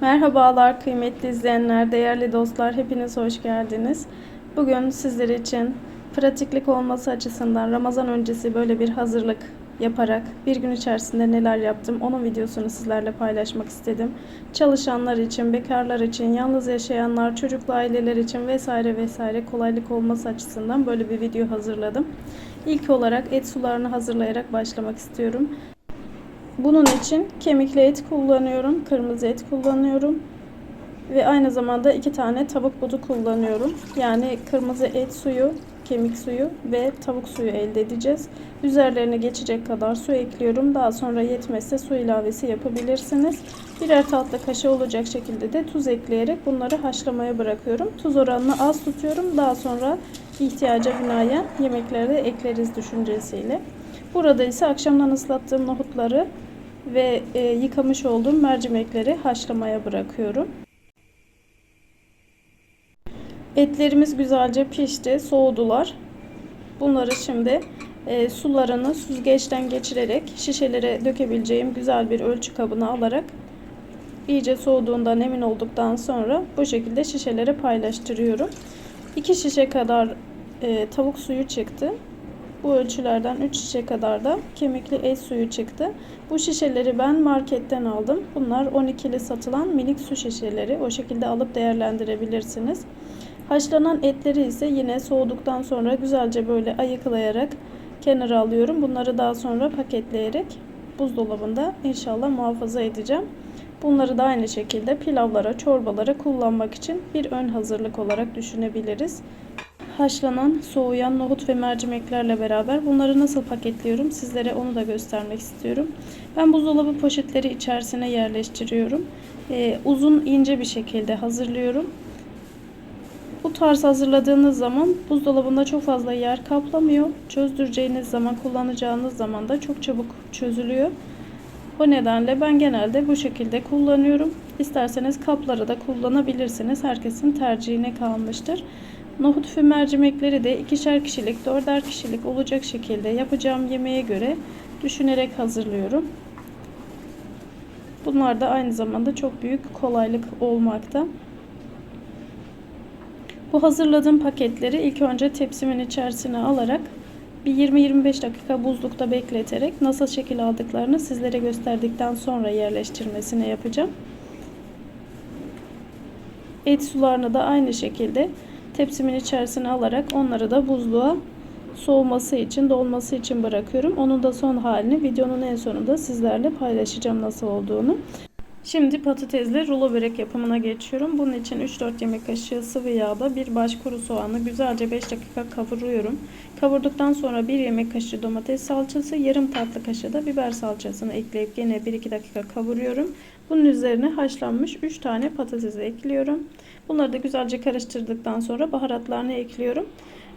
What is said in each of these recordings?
Merhabalar kıymetli izleyenler, değerli dostlar, hepiniz hoş geldiniz. Bugün sizler için pratiklik olması açısından Ramazan öncesi böyle bir hazırlık yaparak bir gün içerisinde neler yaptım onun videosunu sizlerle paylaşmak istedim. Çalışanlar için, bekarlar için, yalnız yaşayanlar, çocuklu aileler için vesaire vesaire kolaylık olması açısından böyle bir video hazırladım. İlk olarak et sularını hazırlayarak başlamak istiyorum. Bunun için kemikli et kullanıyorum, kırmızı et kullanıyorum ve aynı zamanda iki tane tavuk budu kullanıyorum. Yani kırmızı et suyu, kemik suyu ve tavuk suyu elde edeceğiz. Üzerlerine geçecek kadar su ekliyorum. Daha sonra yetmezse su ilavesi yapabilirsiniz. Birer tatlı kaşığı olacak şekilde de tuz ekleyerek bunları haşlamaya bırakıyorum. Tuz oranını az tutuyorum. Daha sonra ihtiyaca binaen yemeklerde ekleriz düşüncesiyle. Burada ise akşamdan ıslattığım nohutları ve e, yıkamış olduğum mercimekleri haşlamaya bırakıyorum. Etlerimiz güzelce pişti, soğudular. Bunları şimdi e, sularını süzgeçten geçirerek şişelere dökebileceğim güzel bir ölçü kabına alarak iyice soğuduğundan emin olduktan sonra bu şekilde şişelere paylaştırıyorum. 2 şişe kadar e, tavuk suyu çıktı. Bu ölçülerden 3 şişe kadar da kemikli et suyu çıktı. Bu şişeleri ben marketten aldım. Bunlar 12'li satılan minik su şişeleri. O şekilde alıp değerlendirebilirsiniz. Haşlanan etleri ise yine soğuduktan sonra güzelce böyle ayıklayarak kenara alıyorum. Bunları daha sonra paketleyerek buzdolabında inşallah muhafaza edeceğim. Bunları da aynı şekilde pilavlara, çorbalara kullanmak için bir ön hazırlık olarak düşünebiliriz haşlanan, soğuyan nohut ve mercimeklerle beraber bunları nasıl paketliyorum sizlere onu da göstermek istiyorum. Ben buzdolabı poşetleri içerisine yerleştiriyorum. Ee, uzun ince bir şekilde hazırlıyorum. Bu tarz hazırladığınız zaman buzdolabında çok fazla yer kaplamıyor. Çözdüreceğiniz zaman, kullanacağınız zaman da çok çabuk çözülüyor. O nedenle ben genelde bu şekilde kullanıyorum. İsterseniz kapları da kullanabilirsiniz. Herkesin tercihine kalmıştır. Nohut ve mercimekleri de ikişer kişilik, dörder kişilik olacak şekilde yapacağım yemeğe göre düşünerek hazırlıyorum. Bunlar da aynı zamanda çok büyük kolaylık olmakta. Bu hazırladığım paketleri ilk önce tepsimin içerisine alarak bir 20-25 dakika buzlukta bekleterek nasıl şekil aldıklarını sizlere gösterdikten sonra yerleştirmesini yapacağım. Et sularını da aynı şekilde tepsimin içerisine alarak onları da buzluğa soğuması için, dolması için bırakıyorum. Onun da son halini videonun en sonunda sizlerle paylaşacağım nasıl olduğunu. Şimdi patatesli rulo börek yapımına geçiyorum. Bunun için 3-4 yemek kaşığı sıvı yağda bir baş kuru soğanı güzelce 5 dakika kavuruyorum. Kavurduktan sonra 1 yemek kaşığı domates salçası, yarım tatlı kaşığı da biber salçasını ekleyip yine 1-2 dakika kavuruyorum. Bunun üzerine haşlanmış 3 tane patatesi ekliyorum. Bunları da güzelce karıştırdıktan sonra baharatlarını ekliyorum.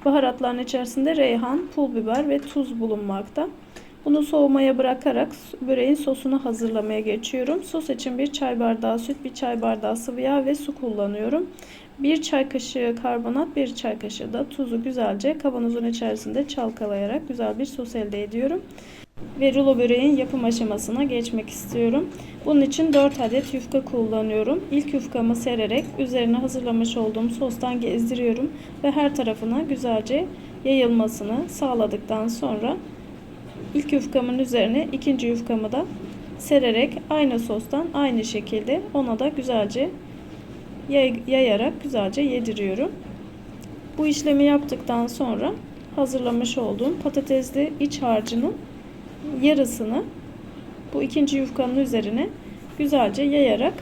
Baharatların içerisinde reyhan, pul biber ve tuz bulunmakta. Bunu soğumaya bırakarak böreğin sosunu hazırlamaya geçiyorum. Sos için bir çay bardağı süt, bir çay bardağı sıvı yağ ve su kullanıyorum. Bir çay kaşığı karbonat, bir çay kaşığı da tuzu güzelce kavanozun içerisinde çalkalayarak güzel bir sos elde ediyorum. Ve rulo böreğin yapım aşamasına geçmek istiyorum. Bunun için 4 adet yufka kullanıyorum. İlk yufkamı sererek üzerine hazırlamış olduğum sostan gezdiriyorum ve her tarafına güzelce yayılmasını sağladıktan sonra ilk yufkamın üzerine ikinci yufkamı da sererek aynı sostan aynı şekilde ona da güzelce yayarak güzelce yediriyorum. Bu işlemi yaptıktan sonra hazırlamış olduğum patatesli iç harcının yarısını bu ikinci yufkanın üzerine güzelce yayarak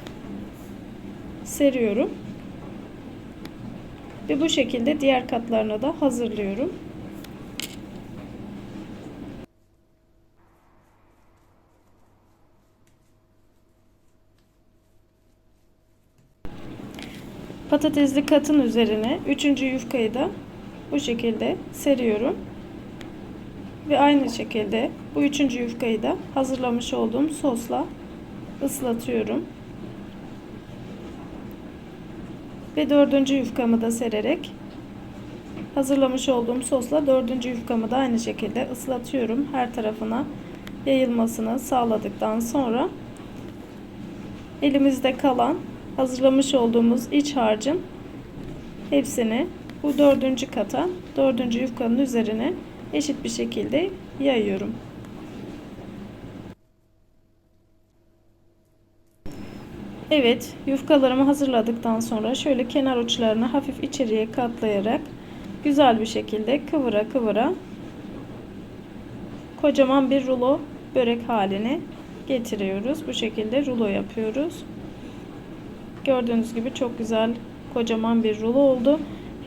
seriyorum. Ve bu şekilde diğer katlarını da hazırlıyorum. Patatesli katın üzerine üçüncü yufkayı da bu şekilde seriyorum. Ve aynı şekilde bu üçüncü yufkayı da hazırlamış olduğum sosla ıslatıyorum. Ve dördüncü yufkamı da sererek hazırlamış olduğum sosla dördüncü yufkamı da aynı şekilde ıslatıyorum. Her tarafına yayılmasını sağladıktan sonra elimizde kalan hazırlamış olduğumuz iç harcın hepsini bu dördüncü kata, dördüncü yufkanın üzerine eşit bir şekilde yayıyorum. Evet, yufkalarımı hazırladıktan sonra şöyle kenar uçlarını hafif içeriye katlayarak güzel bir şekilde kıvıra kıvıra kocaman bir rulo börek haline getiriyoruz. Bu şekilde rulo yapıyoruz. Gördüğünüz gibi çok güzel kocaman bir rulo oldu.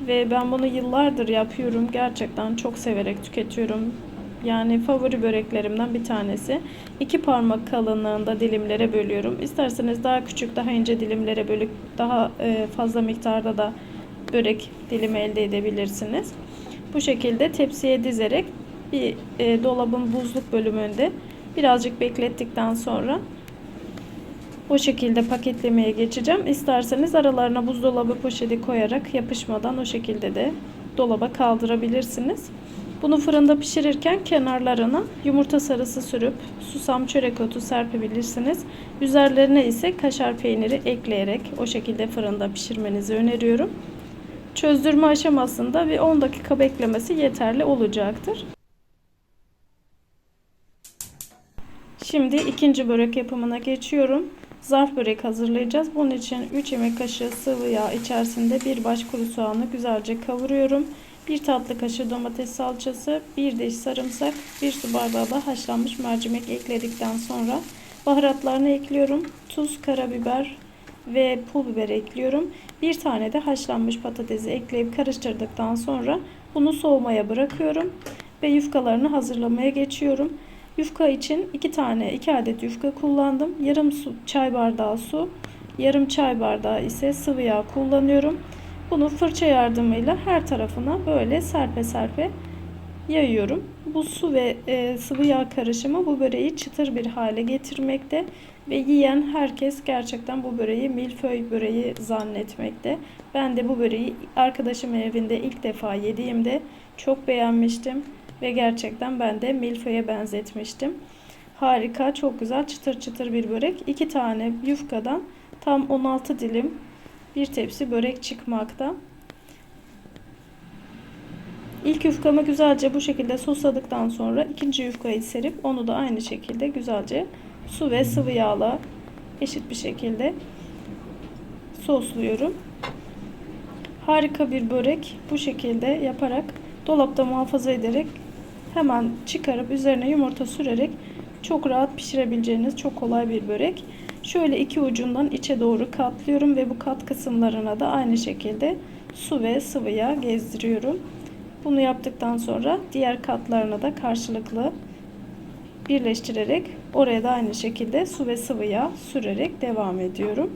Ve ben bunu yıllardır yapıyorum. Gerçekten çok severek tüketiyorum. Yani favori böreklerimden bir tanesi. İki parmak kalınlığında dilimlere bölüyorum. İsterseniz daha küçük, daha ince dilimlere bölüp daha e, fazla miktarda da börek dilimi elde edebilirsiniz. Bu şekilde tepsiye dizerek bir e, dolabın buzluk bölümünde birazcık beklettikten sonra o şekilde paketlemeye geçeceğim. İsterseniz aralarına buzdolabı poşeti koyarak yapışmadan o şekilde de dolaba kaldırabilirsiniz. Bunu fırında pişirirken kenarlarına yumurta sarısı sürüp susam çörek otu serpebilirsiniz. Üzerlerine ise kaşar peyniri ekleyerek o şekilde fırında pişirmenizi öneriyorum. Çözdürme aşamasında bir 10 dakika beklemesi yeterli olacaktır. Şimdi ikinci börek yapımına geçiyorum. Zarf börek hazırlayacağız. Bunun için 3 yemek kaşığı sıvı yağ içerisinde bir baş kuru soğanı güzelce kavuruyorum. 1 tatlı kaşığı domates salçası, 1 diş sarımsak, 1 su bardağı da haşlanmış mercimek ekledikten sonra baharatlarını ekliyorum. Tuz, karabiber ve pul biber ekliyorum. Bir tane de haşlanmış patatesi ekleyip karıştırdıktan sonra bunu soğumaya bırakıyorum ve yufkalarını hazırlamaya geçiyorum. Yufka için 2 tane 2 adet yufka kullandım. Yarım su çay bardağı su, yarım çay bardağı ise sıvı yağ kullanıyorum. Bunu fırça yardımıyla her tarafına böyle serpe serpe yayıyorum. Bu su ve e, sıvı yağ karışımı bu böreği çıtır bir hale getirmekte ve yiyen herkes gerçekten bu böreği milföy böreği zannetmekte. Ben de bu böreği arkadaşım evinde ilk defa yediğimde çok beğenmiştim ve gerçekten ben de milföye benzetmiştim. Harika, çok güzel çıtır çıtır bir börek. İki tane yufkadan tam 16 dilim bir tepsi börek çıkmakta. İlk yufkamı güzelce bu şekilde sosladıktan sonra ikinci yufkayı serip onu da aynı şekilde güzelce su ve sıvı yağla eşit bir şekilde sosluyorum. Harika bir börek bu şekilde yaparak dolapta muhafaza ederek hemen çıkarıp üzerine yumurta sürerek çok rahat pişirebileceğiniz çok kolay bir börek. Şöyle iki ucundan içe doğru katlıyorum ve bu kat kısımlarına da aynı şekilde su ve sıvı yağ gezdiriyorum. Bunu yaptıktan sonra diğer katlarına da karşılıklı birleştirerek oraya da aynı şekilde su ve sıvı yağ sürerek devam ediyorum.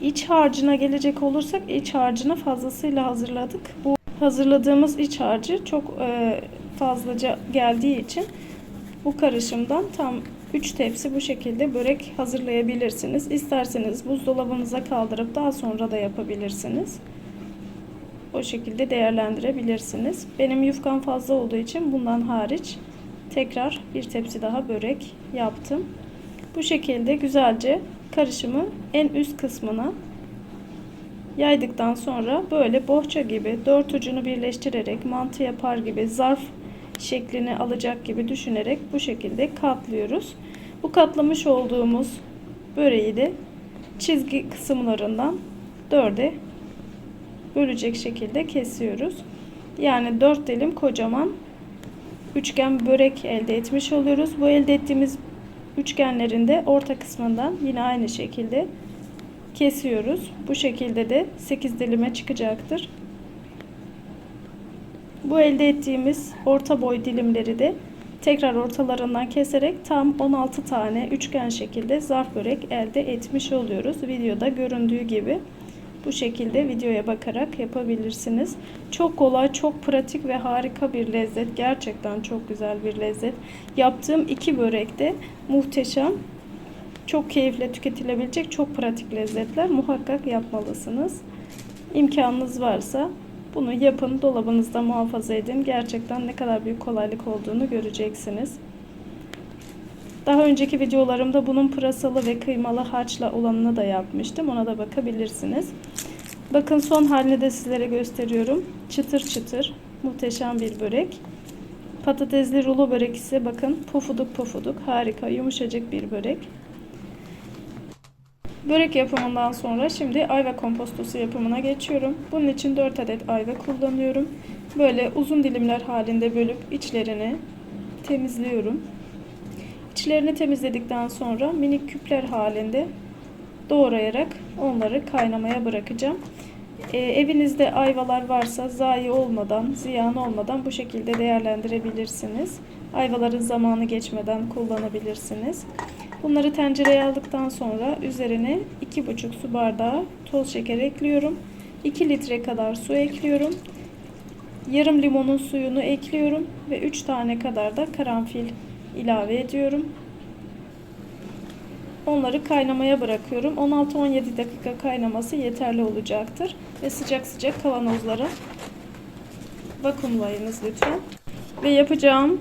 İç harcına gelecek olursak iç harcını fazlasıyla hazırladık. Bu hazırladığımız iç harcı çok e, fazlaca geldiği için bu karışımdan tam 3 tepsi bu şekilde börek hazırlayabilirsiniz. İsterseniz buzdolabınıza kaldırıp daha sonra da yapabilirsiniz. O şekilde değerlendirebilirsiniz. Benim yufkam fazla olduğu için bundan hariç tekrar bir tepsi daha börek yaptım. Bu şekilde güzelce karışımı en üst kısmına yaydıktan sonra böyle bohça gibi dört ucunu birleştirerek mantı yapar gibi zarf şeklini alacak gibi düşünerek bu şekilde katlıyoruz. Bu katlamış olduğumuz böreği de çizgi kısımlarından dörde bölecek şekilde kesiyoruz. Yani dört dilim kocaman üçgen börek elde etmiş oluyoruz. Bu elde ettiğimiz üçgenlerin de orta kısmından yine aynı şekilde kesiyoruz. Bu şekilde de 8 dilime çıkacaktır. Bu elde ettiğimiz orta boy dilimleri de tekrar ortalarından keserek tam 16 tane üçgen şekilde zarf börek elde etmiş oluyoruz. Videoda göründüğü gibi bu şekilde videoya bakarak yapabilirsiniz. Çok kolay, çok pratik ve harika bir lezzet. Gerçekten çok güzel bir lezzet. Yaptığım iki börek de muhteşem. Çok keyifle tüketilebilecek çok pratik lezzetler. Muhakkak yapmalısınız. İmkanınız varsa bunu yapın, dolabınızda muhafaza edin. Gerçekten ne kadar büyük kolaylık olduğunu göreceksiniz. Daha önceki videolarımda bunun pırasalı ve kıymalı harçla olanını da yapmıştım. Ona da bakabilirsiniz. Bakın son halini de sizlere gösteriyorum. Çıtır çıtır muhteşem bir börek. Patatesli rulo börek ise bakın pofuduk pofuduk harika yumuşacık bir börek. Börek yapımından sonra şimdi ayva kompostosu yapımına geçiyorum. Bunun için 4 adet ayva kullanıyorum. Böyle uzun dilimler halinde bölüp içlerini temizliyorum. İçlerini temizledikten sonra minik küpler halinde doğrayarak onları kaynamaya bırakacağım. Ee, evinizde ayvalar varsa zayi olmadan, ziyan olmadan bu şekilde değerlendirebilirsiniz. Ayvaların zamanı geçmeden kullanabilirsiniz. Bunları tencereye aldıktan sonra üzerine 2,5 su bardağı toz şeker ekliyorum. 2 litre kadar su ekliyorum. Yarım limonun suyunu ekliyorum ve 3 tane kadar da karanfil ilave ediyorum. Onları kaynamaya bırakıyorum. 16-17 dakika kaynaması yeterli olacaktır. Ve sıcak sıcak kavanozlara vakumlayınız lütfen. Ve yapacağım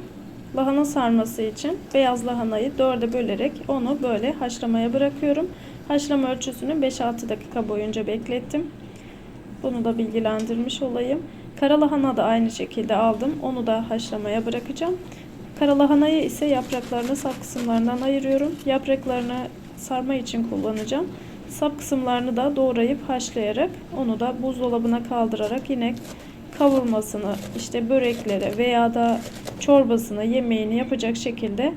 lahana sarması için beyaz lahanayı dörde bölerek onu böyle haşlamaya bırakıyorum. Haşlama ölçüsünü 5-6 dakika boyunca beklettim. Bunu da bilgilendirmiş olayım. Kara lahana da aynı şekilde aldım. Onu da haşlamaya bırakacağım. Kara lahanayı ise yapraklarını sap kısımlarından ayırıyorum. Yapraklarını sarma için kullanacağım. Sap kısımlarını da doğrayıp haşlayarak onu da buzdolabına kaldırarak yine kavurmasını işte böreklere veya da çorbasını yemeğini yapacak şekilde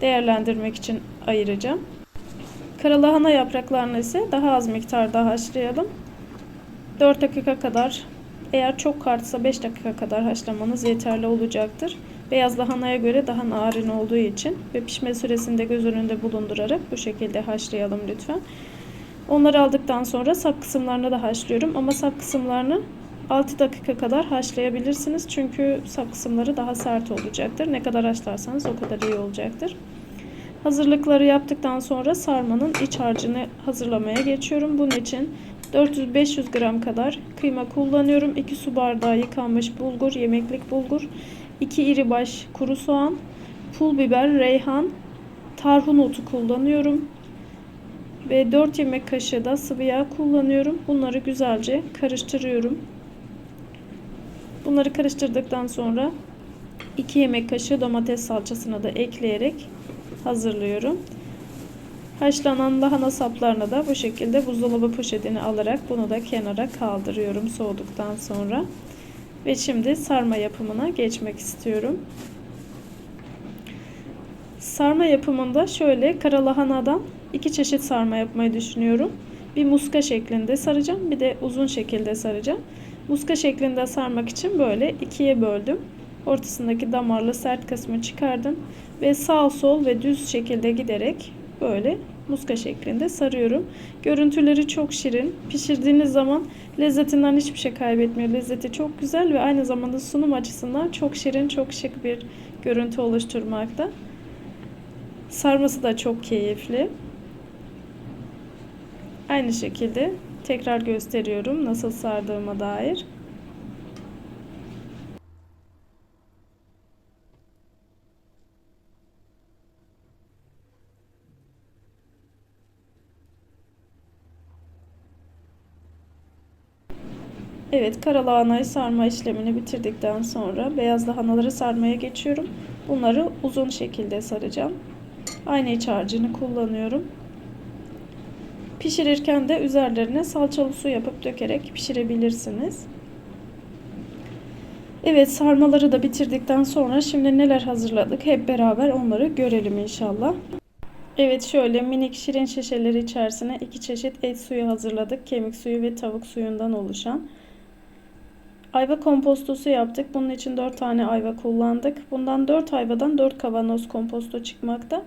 değerlendirmek için ayıracağım. Karalahana yapraklarını ise daha az miktarda haşlayalım. 4 dakika kadar eğer çok kartsa 5 dakika kadar haşlamanız yeterli olacaktır. Beyaz lahanaya göre daha narin olduğu için ve pişme süresini de göz önünde bulundurarak bu şekilde haşlayalım lütfen. Onları aldıktan sonra sap kısımlarını da haşlıyorum ama sap kısımlarını 6 dakika kadar haşlayabilirsiniz. Çünkü sap kısımları daha sert olacaktır. Ne kadar haşlarsanız o kadar iyi olacaktır. Hazırlıkları yaptıktan sonra sarmanın iç harcını hazırlamaya geçiyorum. Bunun için 400-500 gram kadar kıyma kullanıyorum. 2 su bardağı yıkanmış bulgur, yemeklik bulgur, 2 iri baş kuru soğan, pul biber, reyhan, tarhun otu kullanıyorum. Ve 4 yemek kaşığı da sıvı yağ kullanıyorum. Bunları güzelce karıştırıyorum. Bunları karıştırdıktan sonra 2 yemek kaşığı domates salçasını da ekleyerek hazırlıyorum. Haşlanan lahana saplarını da bu şekilde buzdolabı poşetine alarak bunu da kenara kaldırıyorum soğuduktan sonra. Ve şimdi sarma yapımına geçmek istiyorum. Sarma yapımında şöyle kara lahanadan iki çeşit sarma yapmayı düşünüyorum. Bir muska şeklinde saracağım, bir de uzun şekilde saracağım. Muska şeklinde sarmak için böyle ikiye böldüm. Ortasındaki damarlı sert kısmı çıkardım ve sağ sol ve düz şekilde giderek böyle muska şeklinde sarıyorum. Görüntüleri çok şirin. Pişirdiğiniz zaman lezzetinden hiçbir şey kaybetmiyor. Lezzeti çok güzel ve aynı zamanda sunum açısından çok şirin, çok şık bir görüntü oluşturmakta. Sarması da çok keyifli. Aynı şekilde tekrar gösteriyorum nasıl sardığıma dair. Evet, kara lahanayı sarma işlemini bitirdikten sonra beyaz lahanaları sarmaya geçiyorum. Bunları uzun şekilde saracağım. Aynı iç harcını kullanıyorum. Pişirirken de üzerlerine salçalı su yapıp dökerek pişirebilirsiniz. Evet sarmaları da bitirdikten sonra şimdi neler hazırladık hep beraber onları görelim inşallah. Evet şöyle minik şirin şişeleri içerisine iki çeşit et suyu hazırladık. Kemik suyu ve tavuk suyundan oluşan. Ayva kompostosu yaptık. Bunun için 4 tane ayva kullandık. Bundan 4 ayvadan 4 kavanoz komposto çıkmakta.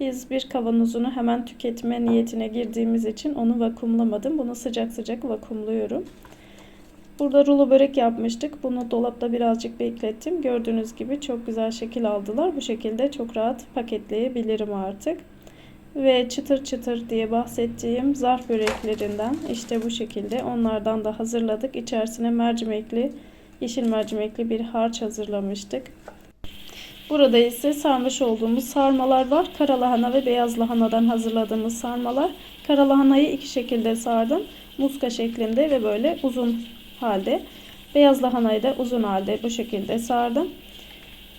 Biz bir kavanozunu hemen tüketme niyetine girdiğimiz için onu vakumlamadım. Bunu sıcak sıcak vakumluyorum. Burada rulo börek yapmıştık. Bunu dolapta birazcık beklettim. Gördüğünüz gibi çok güzel şekil aldılar. Bu şekilde çok rahat paketleyebilirim artık. Ve çıtır çıtır diye bahsettiğim zarf böreklerinden işte bu şekilde onlardan da hazırladık. İçerisine mercimekli, yeşil mercimekli bir harç hazırlamıştık. Burada ise sarmış olduğumuz sarmalar var. Kara lahana ve beyaz lahanadan hazırladığımız sarmalar. Kara lahanayı iki şekilde sardım. Muska şeklinde ve böyle uzun halde. Beyaz lahanayı da uzun halde bu şekilde sardım.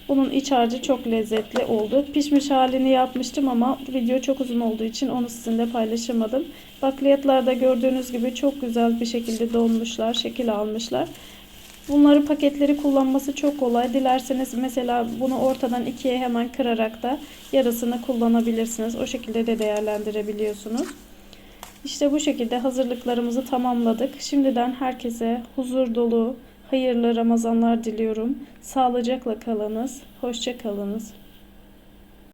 Bunun iç harcı çok lezzetli oldu. Pişmiş halini yapmıştım ama video çok uzun olduğu için onu sizinle paylaşamadım. Bakliyatlarda gördüğünüz gibi çok güzel bir şekilde donmuşlar, şekil almışlar. Bunları paketleri kullanması çok kolay. Dilerseniz mesela bunu ortadan ikiye hemen kırarak da yarısını kullanabilirsiniz. O şekilde de değerlendirebiliyorsunuz. İşte bu şekilde hazırlıklarımızı tamamladık. Şimdiden herkese huzur dolu, hayırlı Ramazanlar diliyorum. Sağlıcakla kalınız, hoşça kalınız.